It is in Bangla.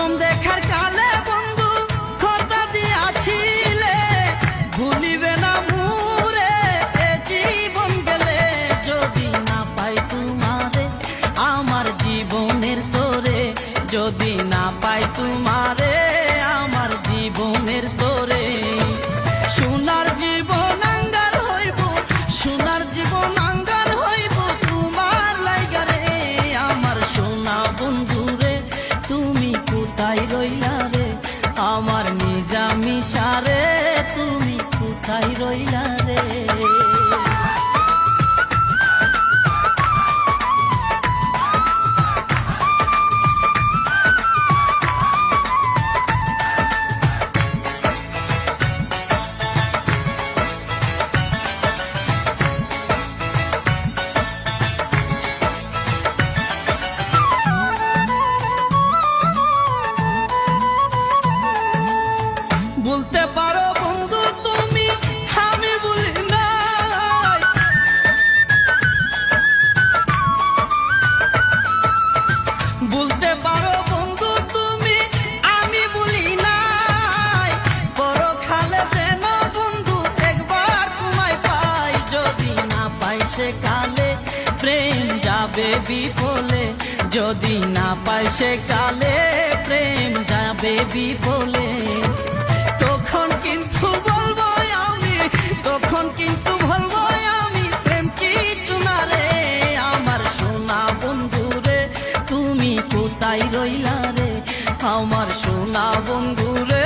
প্রথম দেখার কালে বন্ধু, খর্দা দিয়াছিলে। ভুলিবে না মুরে এ জীবন গেলে যদি না পাই তোমারে, আমার জীবনের তোরে। যদি না পাই তোমারে, আমার জীবনের তোরে। কালে প্রেম যাবে বিফলে, যদি না পায় সে কালে প্রেম যাবে বিফলে। তখন কিন্তু বলব আমি, তখন কিন্তু বলব আমি, প্রেম কি তোমারে? আমার সোনা বন্ধু রে তুমি কোথায় রইলা রে আমার সোনা বন্ধু রে